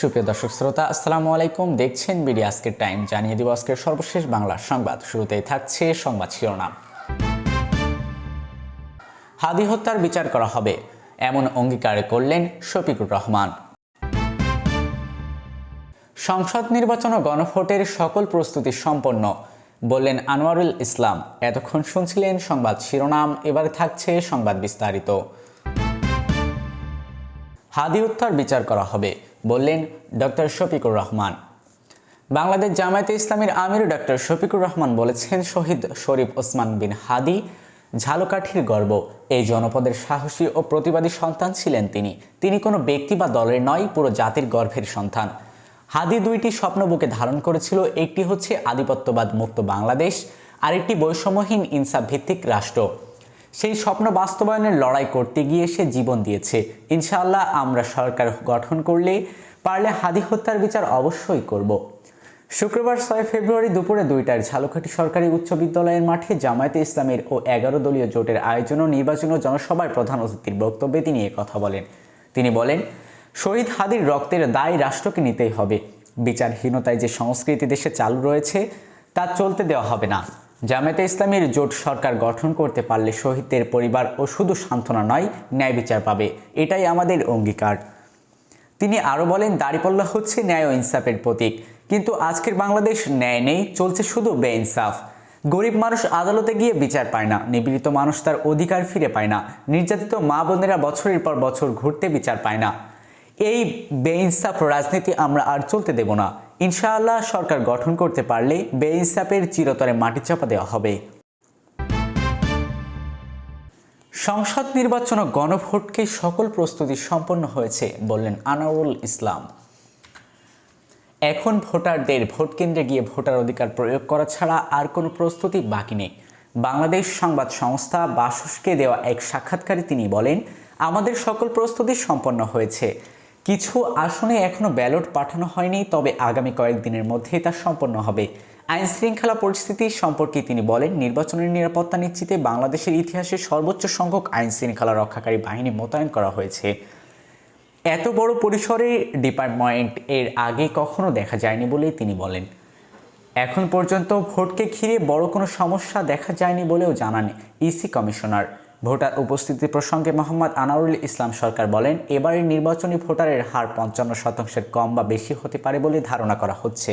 সুপ্রিয় দর্শক শ্রোতা, আসসালামু আলাইকুম। দেখছেন বিডি আজকের টাইম। জানিয়ে দিব আজকের সর্বশেষ বাংলা সংবাদ। শুরুতেই থাকছে সংবাদ শিরোনাম। হাদি হত্যার বিচার করা হবে, এমন অঙ্গীকার করলেন শফিকুর রহমান। সংসদ নির্বাচন ও গণভোটের সকল প্রস্তুতি সম্পন্ন, বললেন আনোয়ারুল ইসলাম। এতক্ষণ শুনছিলেন সংবাদ শিরোনাম, এবারে থাকছে সংবাদ বিস্তারিত। হাদি হত্যার বিচার করা হবে বললেন ডক্টর শফিকুর রহমান। বাংলাদেশ জামায়াতে ইসলামীর আমির ডক্টর শফিকুর রহমান বলেছেন, শহীদ শরীফ ওসমান বিন হাদি ঝালকাঠির গর্ব। এই জনপদের সাহসী ও প্রতিবাদী সন্তান ছিলেন তিনি। তিনি কোনো ব্যক্তি বা দলের নয়, পুরো জাতির গর্ভের সন্তান। হাদি দুইটি স্বপ্ন বুকে ধারণ করেছিল। একটি হচ্ছে আধিপত্যবাদ মুক্ত বাংলাদেশ, আরেকটি বৈষম্যহীন ইনসাফ ভিত্তিক রাষ্ট্র। সেই স্বপ্ন বাস্তবায়নের লড়াই করতে গিয়ে সে জীবন দিয়েছে। ইনশাআল্লাহ আমরা সরকার গঠন করলে, পারলে হাদি হত্যার বিচার অবশ্যই করব। শুক্রবার ছয় ফেব্রুয়ারি দুপুরে দুইটার ঝালকাঠি সরকারি উচ্চ বিদ্যালয়ের মাঠে জামায়াতে ইসলামের ও এগারো দলীয় জোটের আয়োজন ও নির্বাচন ও জনসভায় প্রধান অতিথির বক্তব্যে তিনি কথা বলেন। তিনি বলেন, শহীদ হাদির রক্তের দায় রাষ্ট্রকে নিতেই হবে। বিচারহীনতায় যে সংস্কৃতি দেশে চালু রয়েছে, তা চলতে দেওয়া হবে না। জামায়াতে ইসলামীর জোট সরকার গঠন করতে পারলে শহীদদের পরিবার ও শুধু সান্ত্বনা নয়, ন্যায় বিচার পাবে। এটাই আমাদের অঙ্গীকার। তিনি আরও বলেন, দাড়িপাল্লা হচ্ছে ন্যায় ও ইনসাফের প্রতীক। কিন্তু আজকের বাংলাদেশ ন্যায় নেই, চলছে শুধু বেইনসাফ। গরিব মানুষ আদালতে গিয়ে বিচার পায় না, নিপীড়িত মানুষ তার অধিকার ফিরে পায় না, নির্যাতিত মা বোনেরা বছরের পর বছর ঘুরতে বিচার পায় না। এই বেইনসাফ রাজনীতি আমরা আর চলতে দেব না। ইনশাআল্লাহ সরকার গঠন করতে পারলে বেইনসাফের চিরতরে মাটি চাপা দেওয়া হবে। সংসদ নির্বাচন ও গণভোটকে সকল প্রস্তুতি সম্পন্ন হয়েছে, বললেন আনারুল ইসলাম। এখন ভোটারদের ভোট কেন্দ্রে গিয়ে ভোটার অধিকার প্রয়োগ করা ছাড়া আর কোনো প্রস্তুতি বাকি নেই। বাংলাদেশ সংবাদ সংস্থা বাসসকে দেওয়া এক সাক্ষাৎকারে তিনি বলেন, আমাদের সকল প্রস্তুতি সম্পন্ন হয়েছে। কিছু আসনে এখনও ব্যালট পাঠানো হয়নি, তবে আগামী কয়েকদিনের মধ্যে তা সম্পন্ন হবে। আইন শৃঙ্খলা পরিস্থিতি সম্পর্কে তিনি বলেন, নির্বাচনের নিরাপত্তা নিশ্চিতে বাংলাদেশের ইতিহাসে সর্বোচ্চ সংখ্যক আইন শৃঙ্খলা রক্ষাকারী বাহিনী মোতায়েন করা হয়েছে। এত বড় পরিসরে ডিপার্টমেন্ট এর আগে কখনো দেখা যায়নি বলেই তিনি বলেন। এখন পর্যন্ত ভোটকে ঘিরে বড় কোনো সমস্যা দেখা যায়নি বলেও জানান ইসি কমিশনার। ভোটার উপস্থিতি প্রসঙ্গে মোহাম্মদ আনারুল ইসলাম সরকার বলেন, এবারের নির্বাচনী ভোটারের হার পঞ্চান্ন শতাংশের কম বা বেশি হতে পারে বলে ধারণা করা হচ্ছে।